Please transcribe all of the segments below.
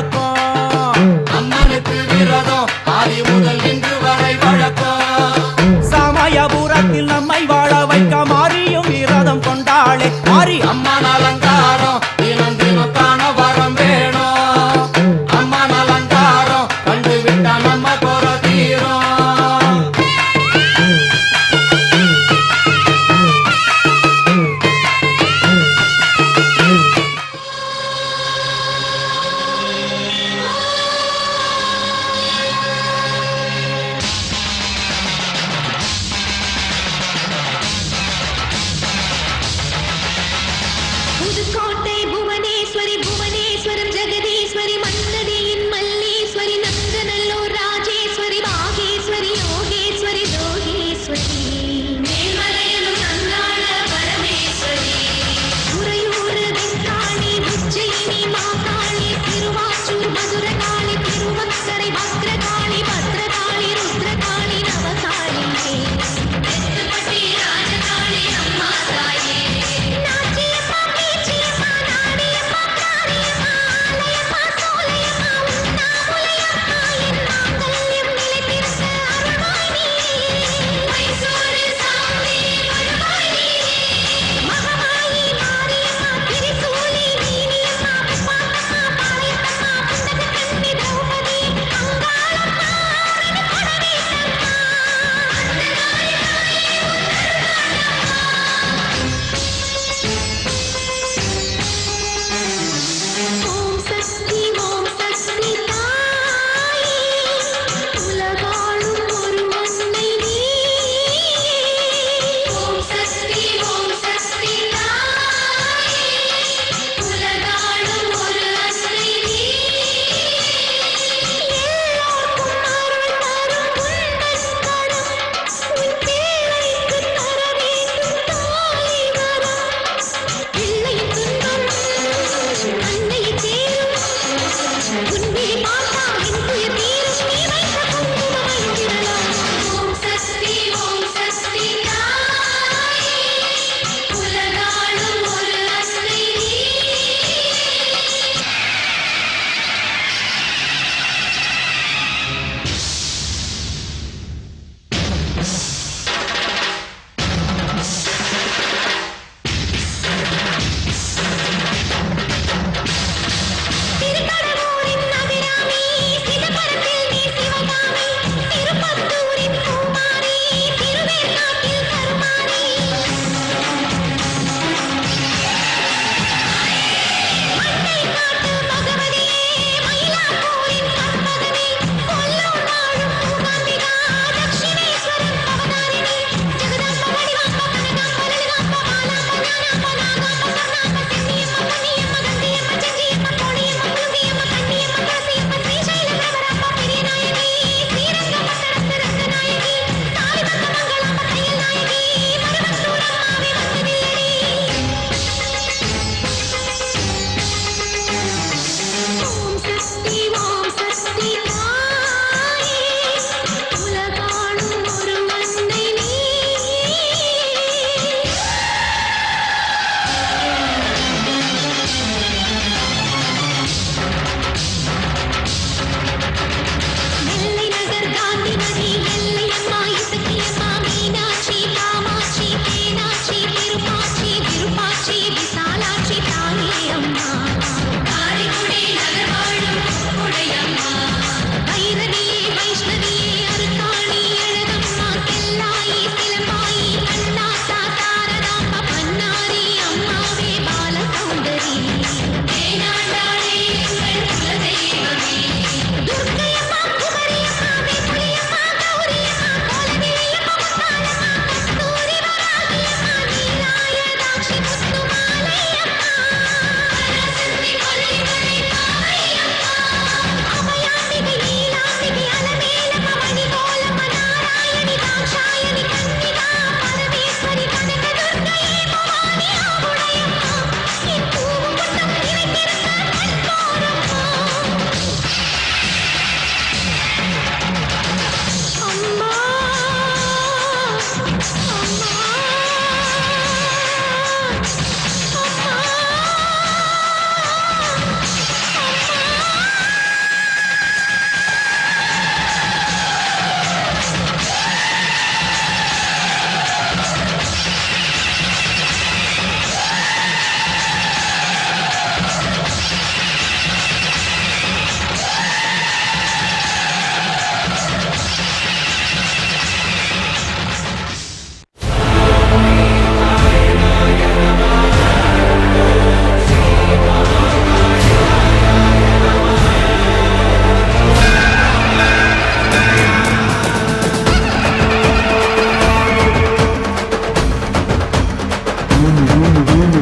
agora.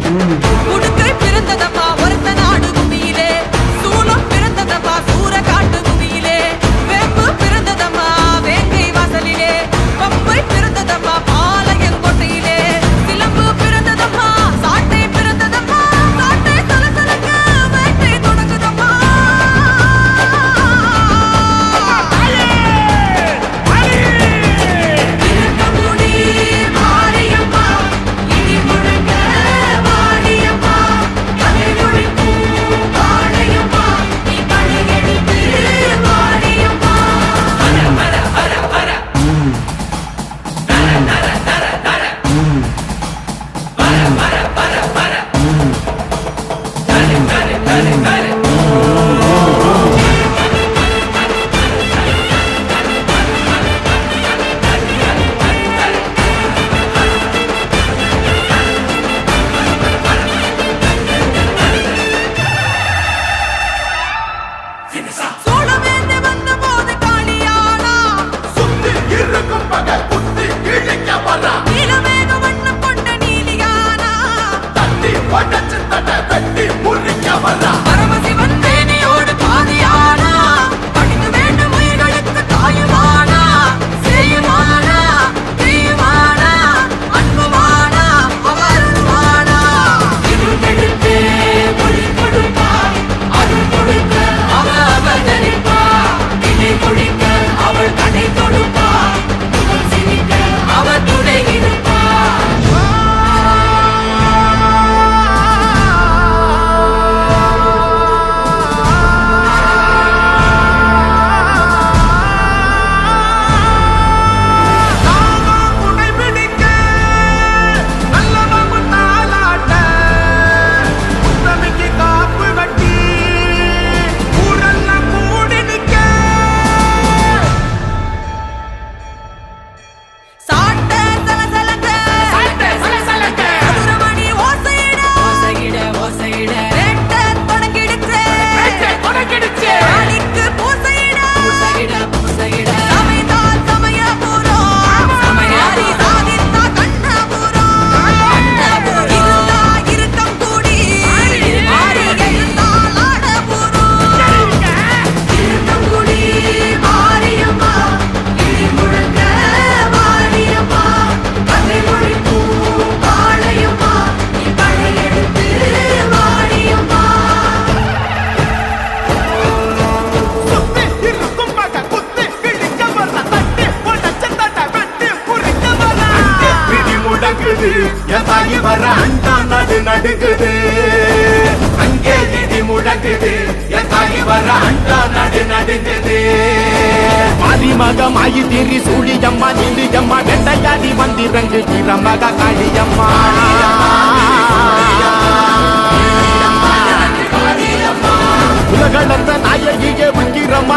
Mm-hmm. தாயி திரி சூழியம்மா நிலியம்மா வெண்டையாடி வந்திறங்கு கிரமக காளியம்மா. உலகளந்த நாயகியே உக்கிரம்மா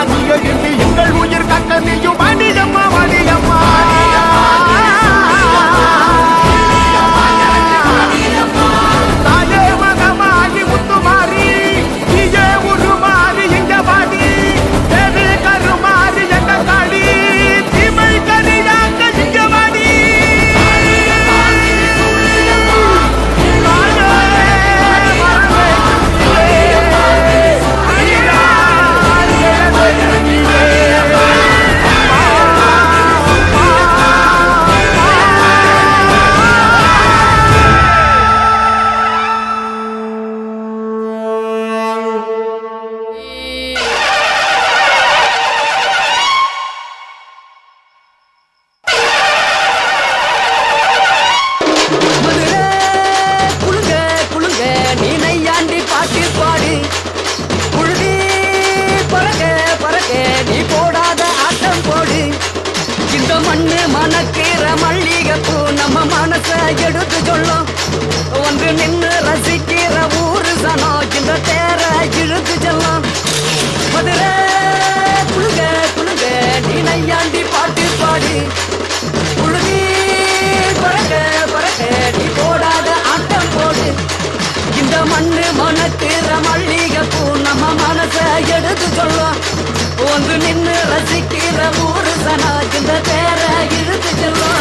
வந்து நின்று ரசிக்கிற ஊரு சனம் இந்த தேர இழுத்து செல்லாம். மதுரை குழுங்க குழுங்க நீ நையாண்டி பாட்டு பாடி. குழுதி பறக்க பறக்க நீ போடாத ஆட்டம் போடு. இந்த மண்ணு மனக்குற மல்லிகை பூ நம்ம மனச எடுத்து சொல்லும் வந்து நின்று ரசிக்கிற ஊரு சனா. இந்த தேர இழுத்து செல்லும்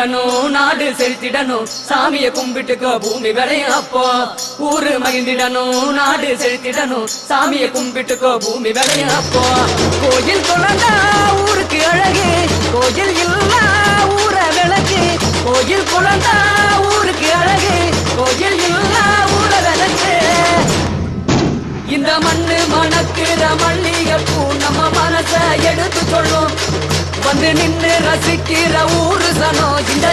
மகிழ்ந்திடணும் நாடு செலுத்திடணும் சாமிய கும்பிட்டுக்க பூமி விளையும் அப்போ. ஊரு மகிழ்ந்திடணும் நாடு செலுத்திடணும் சாமிய கும்பிட்டுக்க பூமி விளையும் அப்போ. கோயில் தொடர்ந்தா ஊருக்கு அழகு. கோயில் இல்லா ஊர விளக்கு. கோயில் குழந்தா ஊருக்கு அழகு. கோயில் இல்லா ஊர விளக்கு. இந்த மண்ணு மணக்கிற மல்லிகை பூ நம்ம மனச எடுத்து சொல்லும். வந்து நின்று ரசிக்கிற ஊரு சனம் இந்த